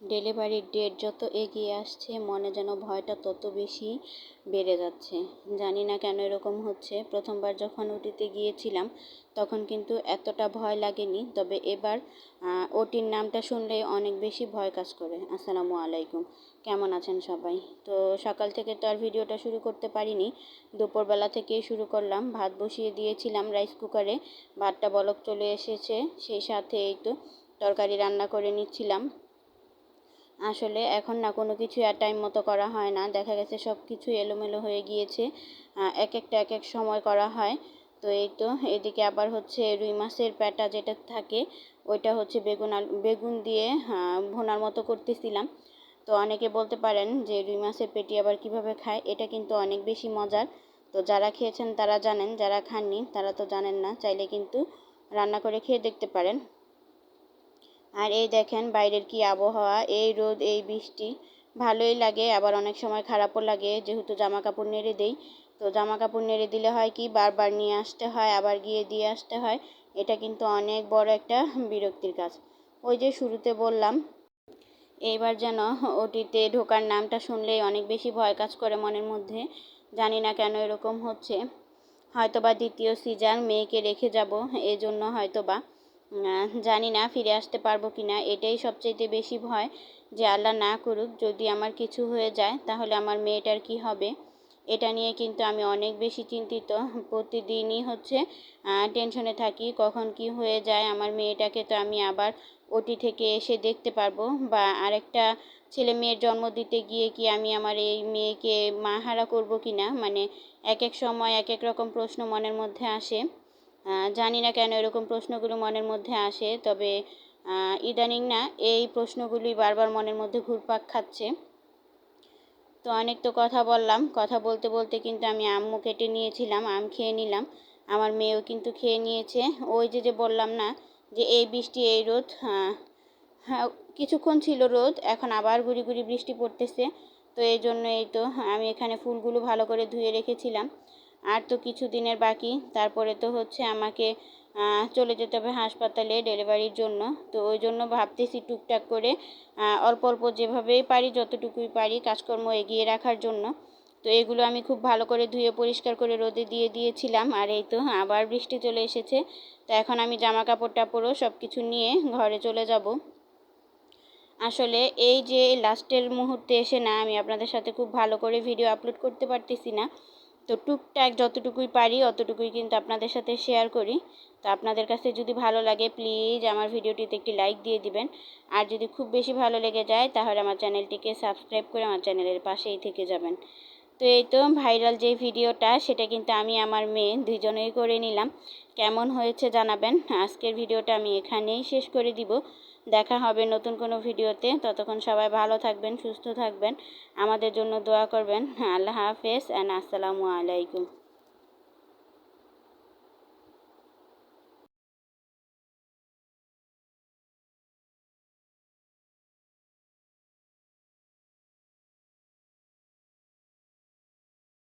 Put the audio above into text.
ডেলিভারির ডেট যত এগিয়ে আসছে, মনে যেন ভয়টা তত বেশি বেড়ে যাচ্ছে। জানি না কেন এরকম হচ্ছে। প্রথমবার যখন ওটিতে গিয়েছিলাম, তখন কিন্তু এতটা ভয় লাগেনি, তবে এবার ওটির নামটা শুনলে অনেক বেশি ভয় কাজ করে। আসসালামু আলাইকুম। কেমন আছেন সবাই? তো সকাল থেকে তো আর ভিডিওটা শুরু করতে পারিনি। দুপুরবেলা থেকেই শুরু করলাম। ভাত বসিয়ে দিয়েছিলাম রাইস কুকারে। ভাতটা বলক চলে এসেছে, সেই সাথে এই তো তরকারি রান্না করে নিচ্ছিলাম। আসলে এখন না কোনো কিছু আর টাইম মতো করা হয় না। দেখা গেছে সব কিছু এলোমেলো হয়ে গিয়েছে। এক একটা এক এক সময় করা হয়। তো এই তো, এদিকে আবার হচ্ছে রুই মাছের প্যাটা যেটা থাকে, ওইটা হচ্ছে বেগুন বেগুন দিয়ে ভোনার মতো করতেছিলাম। তো অনেকে বলতে পারেন যে রুই মাছের পেটি আবার কীভাবে খায়, এটা কিন্তু অনেক বেশি মজার। তো যারা খেয়েছেন তারা জানেন, যারা খাননি তারা তো জানেন না, চাইলে কিন্তু রান্না করে খেয়ে দেখতে পারেন। আর এই দেখেন বাইরের কি আবহাওয়া। এই রোদ, এই বৃষ্টি, ভালোই লাগে। আবার অনেক সময় খারাপও লাগে। যেহেতু জামা কাপড় নেড়ে দেই, তো জামা কাপড় নেড়ে দিলে হয় কি, বারবার নিয়ে আসতে হয়, আবার গিয়ে দিয়ে আসতে হয়। এটা কিন্তু অনেক বড় একটা বিরক্তির কাজ। ওই যে শুরুতে বললাম, এইবার যেন ওটিতে ঢোকার নামটা শুনলেই অনেক বেশি ভয় কাজ করে মনের মধ্যে। জানি না কেন এরকম হচ্ছে। হয়তোবা দ্বিতীয় সিজার মেয়েকে রেখে যাব এই জন্য হয়তোবা জানি না ফিরে আসতে পারব কি না এটাই সবচেয়ে বেশি ভয় যে আল্লাহ না করুক, যদি আমার কিছু হয়ে যায়, তাহলে আমার মেয়েটার কি হবে? এটা নিয়ে কিন্তু আমি অনেক বেশি চিন্তিত। প্রতিদিনই হচ্ছে টেনশনে থাকি, কখন কি হয়ে যায়, আমার মেয়েটাকে তো আমি আবার ওটি থেকে এসে দেখতে পারব। বা আরেকটা ছেলে মেয়ের জন্ম দিতে গিয়ে কি আমি আমার এই মেয়েকে মাহারা করব কি না মানে এক এক সময় এক এক রকম প্রশ্ন মনের মধ্যে আসে। জানি না কেন এরকম প্রশ্নগুলো মনের মধ্যে আসে, তবে ইদানিং না এই প্রশ্নগুলি বারবার মনের মধ্যে ঘুরপাক খাচ্ছে। তো অনেক তো কথা বললাম, কথা বলতে বলতে কিন্তু আমি আম্মু কেটে নিয়েছিলাম, আম খেয়ে নিলাম, আমার মেয়েও কিন্তু খেয়ে নিয়েছে। ওই যে যে বললাম না যে এই বৃষ্টি, এই রোদ হ্যাঁ কিছুক্ষণ ছিল রোদ, এখন আবার গুড়ি গুড়ি বৃষ্টি পড়তেছে, তো এই জন্য এই তো আমি এখানে ফুলগুলো ভালো করে ধুয়ে রেখেছিলাম। আর তো কিছু দিনের বাকি। তারপরে তো হচ্ছে আমাকে চলে যেতে হবে হাসপাতালে ডেলিভারির জন্য। তো ওই জন্য ভাবতেছি টুকটাক করে অল্প অল্প যেভাবেই পারি, যতটুকুই পারি কাজকর্ম এগিয়ে রাখার জন্য। তো এগুলো আমি খুব ভালো করে ধুয়ে পরিষ্কার করে রোদে দিয়ে দিয়েছিলাম। আর এই তো আবার বৃষ্টি চলে এসেছে। তো এখন আমি জামা কাপড় টাপড়ও সব কিছু নিয়ে ঘরে চলে যাব। আসলে এই যে লাস্টের মুহূর্তে এসে না, আমি আপনাদের সাথে খুব ভালো করে ভিডিও আপলোড করতে পারতেছি না। তো টুকটাক যতটুকুই পারি, অতটুকুই কিন্তু আপনাদের সাথে শেয়ার করি। তো আপনাদের কাছে যদি ভালো লাগে প্লিজ আমার ভিডিওটিতে একটি লাইক দিয়ে দিবেন। আর যদি খুব বেশি ভালো লেগে যায়, তাহলে আমার চ্যানেলটিকে সাবস্ক্রাইব করে আমার চ্যানেলের পাশেই থেকে যাবেন। তো এই তো ভাইরাল যে ভিডিওটা, সেটা কিন্তু আমি আমার মেয়ে দুজনেই করে নিলাম। কেমন হয়েছে জানাবেন? আজকের ভিডিওটা আমি এখানেই শেষ করে দিব। দেখা হবে নতুন কোনো ভিডিওতে। ততক্ষণ সবাই ভালো থাকবেন, সুস্থ থাকবেন। আমাদের জন্য দোয়া করবেন। আল্লাহ হাফেজ অ্যান্ড আসসালামু আলাইকুম।